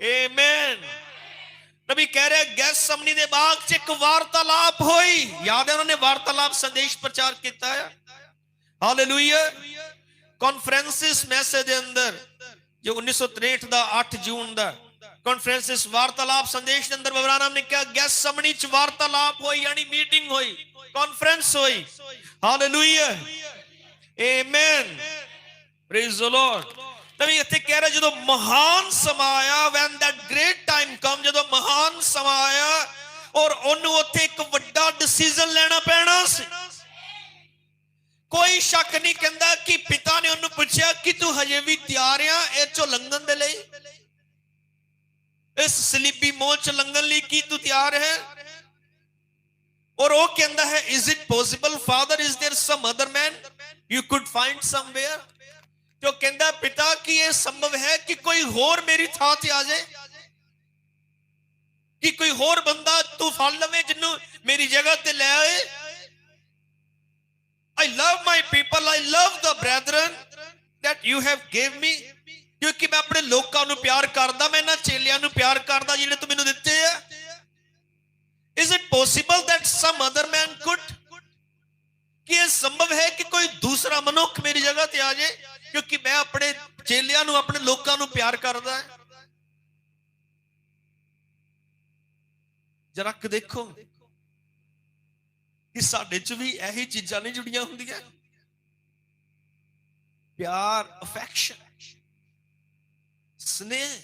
Amen ਨਬੀ ਕਹਿ ਰਿਹਾ gas ਸਮਨੀ ਦੇ ਬਾਗ 'ਚ ਇੱਕ ਵਾਰਤਾਲਾਪ ਹੋਈ ਯਾਦ ਹੈ ਉਹਨਾਂ ਨੇ ਵਾਰਤਾਲਾਪ ਸੰਦੇਸ਼ ਪ੍ਰਚਾਰ ਕੀਤਾ ਹੈ ਹਾਲੇਲੂਇਆ ਕਾਨਫਰੰਸਿਸ ਮੈਸੇਜ ਦੇ ਅੰਦਰ ਜੋ 1963 ਦਾ 8 ਜੂਨ ਦਾ ਕਾਨਫਰੰਸਿਸ ਵਾਰਤਾਲਾਪ ਸੰਦੇਸ਼ ਦੇ ਅੰਦਰ ਬਬਰਾ ਨਾਮ ਨੇ ਕਿਹਾ ਗੈਸ ਸਮਨੀ 'ਚ ਵਾਰਤਾਲਾਪ ਹੋਈ ਯਾਨੀ ਮੀਟਿੰਗ ਹੋਈ ਕਾਨਫਰੰਸ ਹੋਈ hallelujah amen praise the Lord ਤਵੀ ਇੱਥੇ ਕਹਿ ਰਿਹਾ ਜਦੋਂ ਮਹਾਨ ਸਮਾਂ ਆਇਆ when that great time come ਜਦੋਂ ਮਹਾਨ ਸਮਾਂ ਆਇਆ ਔਰ ਉਹਨੂੰ ਉੱਥੇ ਇੱਕ ਵੱਡਾ ਡਿਸੀਜਨ ਲੈਣਾ ਪੈਣਾ ਸੀ ਕੋਈ ਸ਼ੱਕ ਨਹੀਂ ਕਹਿੰਦਾ ਕਿ ਪਿਤਾ ਨੇ ਉਹਨੂੰ ਪੁੱਛਿਆ ਕਿ ਤੂੰ ਹਜੇ ਵੀ ਤਿਆਰ ਆ ਇਹ ਚੋਂ ਲੰਘਣ ਦੇ ਲਈ ਇਸ ਸਲੀਬੀ ਮੌਤ ਚ ਲੰਘਣ ਲਈ ਕੀ ਤੂੰ ਤਿਆਰ ਹੈ ਔਰ ਉਹ ਕਹਿੰਦਾ ਹੈ is it possible father is there some other man you could find somewhere ਜੋ ਕਹਿੰਦਾ, ਪਿਤਾ, ਕੀ ਇਹ ਸੰਭਵ ਹੈ ਕਿ ਕੋਈ ਹੋਰ ਮੇਰੀ ਥਾਂ ਤੇ ਆ ਜਾਏ ਕਿ ਕੋਈ ਹੋਰ ਬੰਦਾ ਤੂੰ ਫੜ ਲਵੇਂ ਜਿਹਨੂੰ ਮੇਰੀ ਜਗ੍ਹਾ ਤੇ ਲੈ ਆਏ I love my people. I love the brethren that you have gave me. ਕਿਉਂਕਿ ਮੈਂ ਆਪਣੇ ਲੋਕਾਂ ਨੂੰ ਪਿਆਰ ਕਰਦਾ, ਮੈਂ ਇਹਨਾਂ ਚੇਲਿਆਂ ਨੂੰ ਪਿਆਰ ਕਰਦਾ ਜਿਹੜੇ ਤੂੰ ਮੈਨੂੰ ਦਿੱਤੇ ਆ is it possible that some other man could ਕਿ ਇਹ ਸੰਭਵ ਹੈ ਕਿ ਕੋਈ ਦੂਸਰਾ ਮਨੁੱਖ ਮੇਰੀ ਜਗ੍ਹਾ ਤੇ ਆ ਜਾਏ ਕਿਉਂਕਿ ਮੈਂ ਆਪਣੇ ਚੇਲਿਆਂ ਨੂੰ, ਆਪਣੇ ਲੋਕਾਂ ਨੂੰ ਪਿਆਰ ਕਰਦਾ ਹਾਂ। ਜਰਾ ਕਿ ਦੇਖੋ ਕਿ ਸਾਡੇ 'ਚ ਵੀ ਇਹੀ ਚੀਜ਼ਾਂ ਨਹੀਂ ਜੁੜੀਆਂ ਹੁੰਦੀਆਂ। ਪਿਆਰ ਅਫੈਕਸ਼ਨ ਸਨੇਹ।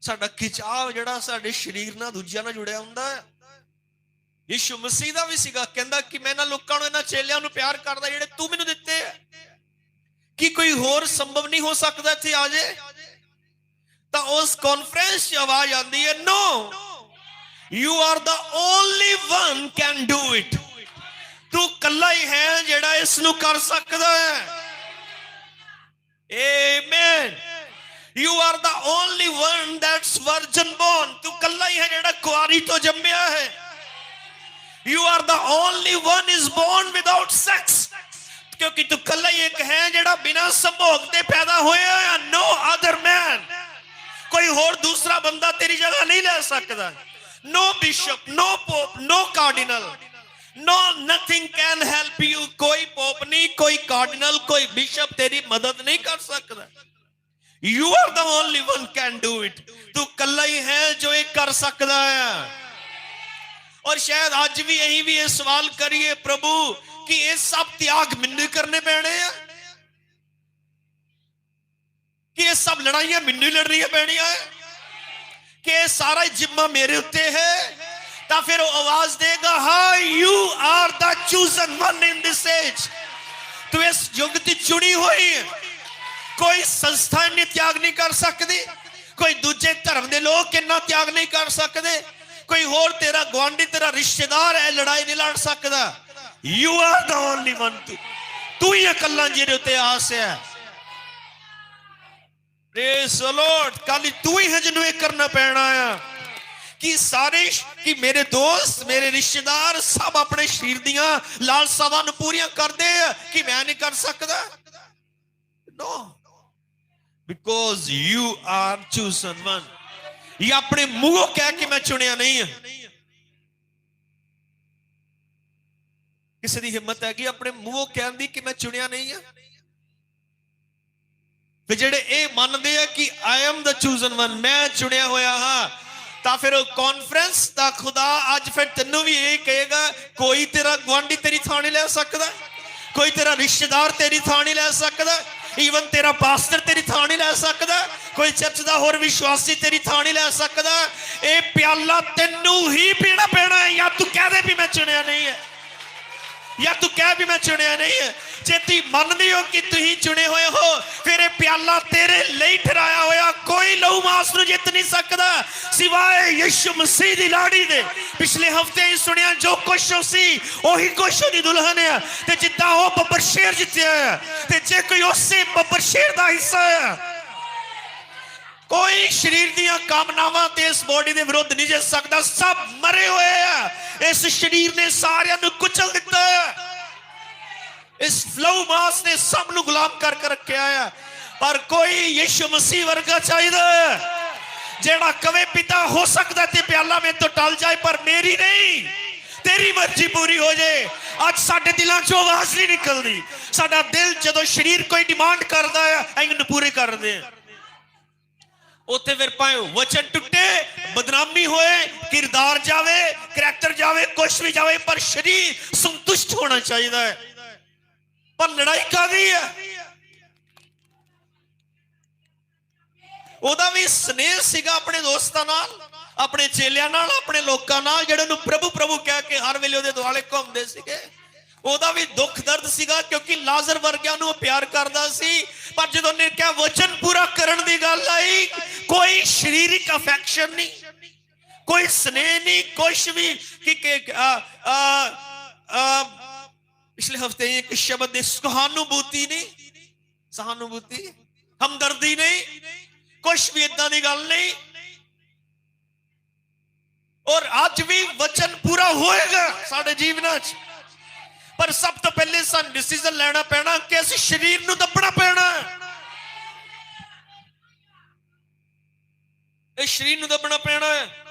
ਸਾਡਾ ਖਿਚਾਵ ਜਿਹੜਾ ਸਾਡੇ ਸਰੀਰ ਨਾਲ ਦੂਜਿਆਂ ਨਾਲ ਜੁੜਿਆ ਹੁੰਦਾ ਹੈ। ਯਿਸੂ ਮਸੀਹ ਦਾ ਵੀ ਸੀਗਾ, ਕਹਿੰਦਾ ਕਿ ਮੈਂ ਇਹਨਾਂ ਲੋਕਾਂ ਨੂੰ, ਇਹਨਾਂ ਚੇਲਿਆਂ ਨੂੰ ਪਿਆਰ ਕਰਦਾ ਜਿਹੜੇ ਤੂੰ ਮੈਨੂੰ ਦਿੱਤੇ ਆ ਕਿ ਕੋਈ ਹੋਰ ਸੰਭਵ ਨਹੀਂ ਹੋ ਸਕਦਾ ਇੱਥੇ ਆ ਜੇ? ਤਾਂ ਉਸ ਕਾਨਫਰੰਸ 'ਚ ਆਵਾਜ਼ ਆਉਂਦੀ ਹੈ no you are the only one can do it ਤੂੰ ਕੱਲਾ ਹੀ ਹੈ ਜਿਹੜਾ ਇਸ ਨੂੰ ਕਰ ਸਕਦਾ ਹੈ। Amen you are the only one that's virgin born ਤੂੰ ਕੱਲਾ ਹੀ ਹੈ ਜਿਹੜਾ ਕੁਆਰੀ ਤੋਂ ਜੰਮਿਆ ਹੈ। You are the only one is born without sex ਕਿਉਂਕਿ ਤੂੰ ਕੱਲਾ ਹੀ ਇੱਕ ਹੈ ਜਿਹੜਾ ਬਿਨਾਂ ਸੰਭੋਗ ਦੇ ਪੈਦਾ ਹੋਇਆ ਹੈ ਨੋ ਅਦਰ ਮੈਨ ਕੋਈ ਹੋਰ ਦੂਸਰਾ ਬੰਦਾ ਤੇਰੀ ਜਗ੍ਹਾ ਨਹੀਂ ਲੈ ਸਕਦਾ। No bishop no pope no cardinal no nothing can help you ਕੋਈ ਪੋਪ ਨਹੀਂ, ਕੋਈ ਕਾਰਡੀਨਲ ਕੋਈ ਬਿਸ਼ਪ ਤੇਰੀ ਮਦਦ ਨਹੀਂ ਕਰ ਸਕਦਾ। You are the only one can do it ਤੂੰ ਕੱਲਾ ਹੀ ਹੈ ਜੋ ਇਹ ਕਰ ਸਕਦਾ ਹੈ। ਔਰ ਸ਼ਾਇਦ ਅੱਜ ਵੀ ਅਸੀਂ ਵੀ ਇਹ ਸਵਾਲ ਕਰੀਏ, ਪ੍ਰਭੂ ਕਿ ਇਹ ਸਭ ਤਿਆਗ ਮੈਨੂੰ ਕਰਨੇ ਪੈਣੇ ਆ? ਕਿ ਇਹ ਸਭ ਲੜਾਈਆਂ ਮੈਨੂੰ ਹੀ ਲੜਨੀਆਂ ਪੈਣੀਆਂ? ਹੈ ਕਿ ਇਹ ਸਾਰਾ ਜਿੰਮਾ ਮੇਰੇ ਉੱਤੇ ਹੈ? ਤਾਂ ਫਿਰ ਉਹ ਆਵਾਜ਼ ਦੇਗਾ, ਹਾਂ you are the chosen one in this age ਤੂੰ ਇਸ ਯੁੱਗ ਦੀ ਚੁਣੀ ਹੋਈ ਹੈ। ਕੋਈ ਸੰਸਥਾ ਇੰਨੀ ਤਿਆਗ ਨਹੀਂ ਕਰ ਸਕਦੀ। ਕੋਈ ਦੂਜੇ ਧਰਮ ਦੇ ਲੋਕ ਇੰਨਾ ਤਿਆਗ ਨਹੀਂ ਕਰ ਸਕਦੇ। ਕੋਈ ਹੋਰ ਤੇਰਾ ਗਵਾਂਢੀ ਤੇਰਾ ਰਿਸ਼ਤੇਦਾਰ ਹੈ ਲੜਾਈ ਨਹੀਂ ਲੜ ਸਕਦਾ। You are the only one ਤੂੰ ਹੀ ਇਕੱਲਾ ਜਿਹਦੇ ਉੱਤੇ ਆਸ ਹੈ। ਪ੍ਰੇਸ ਲੋਰਡ ਕਾਲੀ ਤੂੰ ਹੀ ਹੈ ਜਿਹਨੂੰ ਇਹ ਕਰਨਾ ਪੈਣਾ ਆ। ਕਿ ਸਾਰੇ ਕਿ ਮੇਰੇ ਦੋਸਤ, ਮੇਰੇ ਰਿਸ਼ਤੇਦਾਰ ਸਭ ਆਪਣੇ ਸ਼ਰੀਰ ਦੀਆਂ ਲਾਲਸਾਵਾਂ ਨੂੰ ਪੂਰੀਆਂ ਕਰਦੇ ਆ ਕਿ ਮੈਂ ਨਹੀਂ ਕਰ ਸਕਦਾ। No because you are chosen one ਇਹ ਆਪਣੇ ਮੂੰਹੋਂ ਕਹਿ ਕੇ ਮੈਂ ਚੁਣਿਆ ਨਹੀਂ ਹੈ ਕਿਸੇ ਦੀ ਹਿੰਮਤ ਹੈਗੀ, ਆਪਣੇ ਮੂੰਹੋਂ ਕਹਿਣ ਦੀ ਕਿ ਮੈਂ ਚੁਣਿਆ ਨਹੀਂ ਹਾਂ ਤੇ ਜਿਹੜੇ ਇਹ ਮੰਨਦੇ ਆ ਕਿ I am the chosen one ਮੈਂ ਚੁਣਿਆ ਹੋਇਆ ਹਾਂ, ਤਾਂ ਫਿਰ ਉਹ ਕਾਨਫਰੰਸ ਦਾ ਖੁਦਾ ਅੱਜ ਫਿਰ ਤੈਨੂੰ ਵੀ ਇਹ ਕਹੇਗਾ, ਕੋਈ ਤੇਰਾ ਗਵਾਂਢੀ ਤੇਰੀ ਥਾਂ ਨਹੀਂ ਲੈ ਸਕਦਾ, ਕੋਈ ਤੇਰਾ ਰਿਸ਼ਤੇਦਾਰ ਤੇਰੀ ਥਾਂ ਨਹੀਂ ਲੈ ਸਕਦਾ ਈਵਨ ਤੇਰਾ ਪਾਸਟਰ ਤੇਰੀ ਥਾਂ ਨਹੀਂ ਲੈ ਸਕਦਾ, ਕੋਈ ਚਰਚ ਦਾ ਹੋਰ ਵਿਸ਼ਵਾਸੀ ਤੇਰੀ ਥਾਂ ਨਹੀਂ ਲੈ ਸਕਦਾ, ਇਹ ਪਿਆਲਾ ਤੈਨੂੰ ਹੀ ਪੀਣਾ ਪੈਣਾ ਹੈ ਜਾਂ ਤੂੰ ਕਹਦੇ ਵੀ ਮੈਂ ਚੁਣਿਆ ਨਹੀਂ ਹੈ। ਜਾਂ ਤੂੰ ਕਹਿ ਵੀ ਮੈਂ ਚੁਣਿਆ ਨਹੀਂ ਹੈ। ਜੇ ਤੀ ਮੰਨਦੀ ਹੋ ਕਿ ਤੁਸੀਂ ਚੁਣੇ ਹੋਏ ਹੋ, ਫਿਰ ਇਹ ਪਿਆਲਾ ਤੇਰੇ ਲਈ ਠਹਿਰਾਇਆ ਹੋਇਆ ਕੋਈ ਲਹੂ ਮਾਸ ਨੂੰ ਜਿੱਤ ਨਹੀਂ ਸਕਦਾ, ਸਿਵਾਏ ਯਿਸੂ ਮਸੀਹ ਦੀ ਲਾੜੀ ਦੇ। ਪਿਛਲੇ ਹਫ਼ਤੇ ਹੀ ਸੁਣਿਆ ਜੋ ਕੁਛ ਉਹ ਸੀ, ਉਹੀ ਕੁਛ ਉਹਦੀ ਦੁਲਹਨ ਹੈ। ਤੇ ਜਿੱਦਾਂ ਉਹ ਬੱਬਰ ਸ਼ੇਰ ਜਿੱਤਿਆ ਹੈ, ਤੇ ਜੇ ਕੋਈ ਉਸੇ ਬੱਬਰ ਸ਼ੇਰ ਦਾ ਹਿੱਸਾ ਹੈ ਕੋਈ ਸਰੀਰ ਦੀਆਂ ਕਾਮਨਾਵਾਂ ਤੇ ਇਸ ਬੋਡੀ ਦੇ ਵਿਰੁੱਧ ਨਹੀਂ ਜਿੱਤ ਸਕਦਾ, ਸਭ ਮਰੇ ਹੋਏ ਆ। ਇਸ ਸਰੀਰ ਨੇ ਸਾਰਿਆਂ ਨੂੰ ਕੁਚਲ ਦਿੱਤਾ ਇਸ ਫਲੋ ਮਾਸ ਨੇ ਸਭ ਨੂੰ ਗੁਲਾਮ ਕਰਕੇ ਰੱਖਿਆ ਆ ਪਰ ਕੋਈ ਯਿਸੂ ਮਸੀਹ ਵਰਗਾ ਚਾਹੀਦਾ ਜਿਹੜਾ ਕਵੇ, ਪਿਤਾ, ਹੋ ਸਕਦਾ ਤੇ ਪਿਆਲਾ ਮੇਰੇ ਤੋਂ ਟਲ ਜਾਏ, ਪਰ ਮੇਰੀ ਨਹੀਂ। ਤੇਰੀ ਮਰਜ਼ੀ ਪੂਰੀ ਹੋ ਜਾਏ ਅੱਜ ਸਾਡੇ ਦਿਲਾਂ 'ਚੋਂ ਆਵਾਜ਼ ਨਹੀਂ ਨਿਕਲਦੀ। ਸਾਡਾ ਦਿਲ ਜਦੋਂ ਸਰੀਰ ਕੋਈ ਡਿਮਾਂਡ ਕਰਦਾ ਹੈ, ਅਸੀਂ ਉਹਨੂੰ ਪੂਰੇ ਕਰਦੇ ਹਾਂ। ਉੱਥੇ ਫਿਰ ਭਾਵੇਂ ਵਚਨ ਟੁੱਟੇ, ਬਦਨਾਮੀ ਹੋਏ, ਕਿਰਦਾਰ ਜਾਵੇ ਕਰੈਕਟਰ ਜਾਵੇ, ਕੁਛ ਵੀ ਜਾਵੇ, ਪਰ ਸਰੀਰ ਸੰਤੁਸ਼ਟ ਹੋਣਾ ਚਾਹੀਦਾ ਹੈ। ਪਰ ਲੜਾਈ ਕਾਦੀ ਹੈ? ਉਹਦਾ ਵੀ ਸਨੇਹ ਸੀਗਾ ਆਪਣੇ ਦੋਸਤਾਂ ਨਾਲ, ਆਪਣੇ ਚੇਲਿਆਂ ਨਾਲ, ਆਪਣੇ ਲੋਕਾਂ ਨਾਲ, ਜਿਹੜੇ ਨੂੰ ਪ੍ਰਭੂ ਪ੍ਰਭੂ ਕਹਿ ਕੇ ਹਰ ਵੇਲੇ ਉਹਦੇ ਦੁਆਲੇ ਘੁੰਮਦੇ ਸੀਗੇ। ਉਹਦਾ ਵੀ ਦੁੱਖ ਦਰਦ ਸੀਗਾ, ਕਿਉਂਕਿ ਲਾਜ਼ਰ ਵਰਗਿਆਂ ਨੂੰ ਪਿਆਰ ਕਰਦਾ ਸੀ। ਪਰ ਜਦੋਂ ਨੇ ਕਿਹਾ, ਵਚਨ ਪੂਰਾ ਕਰਨ ਦੀ ਗੱਲ ਆਈ ਕੋਈ ਸਰੀਰਕ ਅਫੈਕਸ਼ਨ ਨਹੀਂ, ਕੋਈ ਸਨੇਹ ਨਹੀਂ, ਕੁਛ ਵੀ ਕਿ ਕਿ ਪਿਛਲੇ ਹਫ਼ਤੇ ਇੱਕ ਸ਼ਬਦ ਦੇ ਸਹਾਨੁਭੂਤੀ ਨਹੀਂ, ਸਹਾਨੁਭੂਤੀ, ਹਮਦਰਦੀ ਨਹੀਂ, ਕੁਛ ਵੀ ਇਦਾਂ ਦੀ ਗੱਲ ਨਹੀਂ। ਔਰ ਅੱਜ ਵੀ ਵਚਨ ਪੂਰਾ ਹੋਏਗਾ ਸਾਡੇ ਜੀਵਨਾਂ 'ਚ। ਪਰ ਸਭ ਤੋਂ ਪਹਿਲੇ ਸਾਨੂੰ ਡਿਸੀਜਨ ਲੈਣਾ ਪੈਣਾ ਕਿ ਅਸੀਂ ਸਰੀਰ ਨੂੰ ਦੱਬਣਾ ਪੈਣਾ। ਇਹ ਸਰੀਰ ਨੂੰ ਦੱਬਣਾ ਪੈਣਾ ਹੈ।